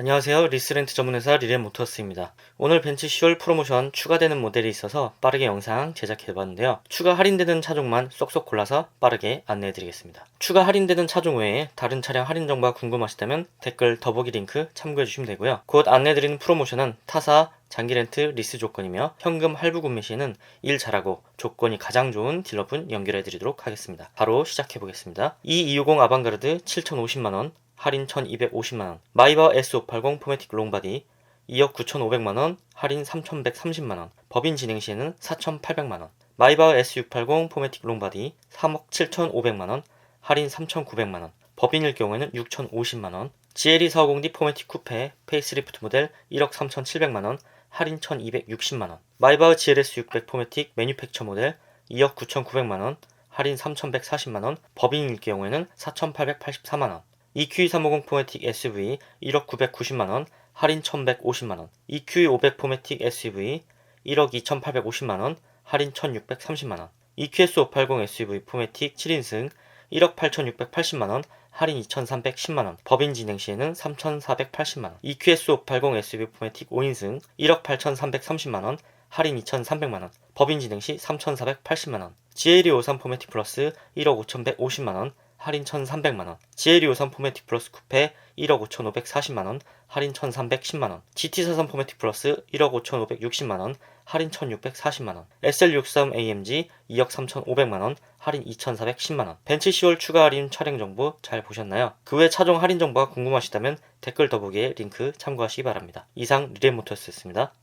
안녕하세요. 리스렌트 전문회사 리렌모터스입니다. 오늘 벤츠 10월 프로모션 추가되는 모델이 있어서 빠르게 영상 제작해봤는데요. 추가 할인되는 차종만 쏙쏙 골라서 빠르게 안내해드리겠습니다. 추가 할인되는 차종 외에 다른 차량 할인 정보가 궁금하시다면 댓글 더보기 링크 참고해주시면 되고요. 곧 안내드리는 프로모션은 타사 장기 렌트 리스 조건이며 현금 할부 구매 시에는 일 잘하고 조건이 가장 좋은 딜러분 연결해 드리도록 하겠습니다. 바로 시작해 보겠습니다. 2260 아방가르드 7,050만 원, 할인 1,250만원, 마이바 S580 포매틱 롱바디 2억 9,500만원, 할인 3,130만원, 법인 진행 시에는 4,800만원, 마이바 S680 포매틱 롱바디 3억 7,500만원, 할인 3,900만원, 법인일 경우에는 6,050만원, GLE 450D 포매틱 쿠페 페이스리프트 모델 1억 3,700만원, 할인 1,260만원, 마이바흐 GLS 600 포매틱 매뉴팩처 모델 2억 9,900만원, 할인 3,140만원, 법인일 경우에는 4,884만원, EQE 350 포매틱 SUV 1억 990만원, 할인 1,150만원, EQE 500 포매틱 SUV 1억 2,850만원, 할인 1,630만원, EQS 580 SUV 포매틱 7인승 1억 8,680만원, 할인 2,310만원, 법인 진행 시에는 3,480만원, EQS 580 SUV 포매틱 5인승 1억 8,330만원, 할인 2,300만원, 법인 진행 시 3,480만원, GLE 53 포매틱 플러스 1억 5,150만원, 할인 1,300만원, GLE 53 포매틱 플러스 쿠페 1억 5,540만원, 할인 1,310만원, GT43 포매틱 플러스 1억 5,560만원, 할인 1,640만원, SL63 AMG 2억 3,500만원, 할인 2,410만원. 벤츠 10월 추가 할인 차량 정보 잘 보셨나요? 그 외 차종 할인 정보가 궁금하시다면 댓글 더보기에 링크 참고하시기 바랍니다. 이상 리레모터스였습니다.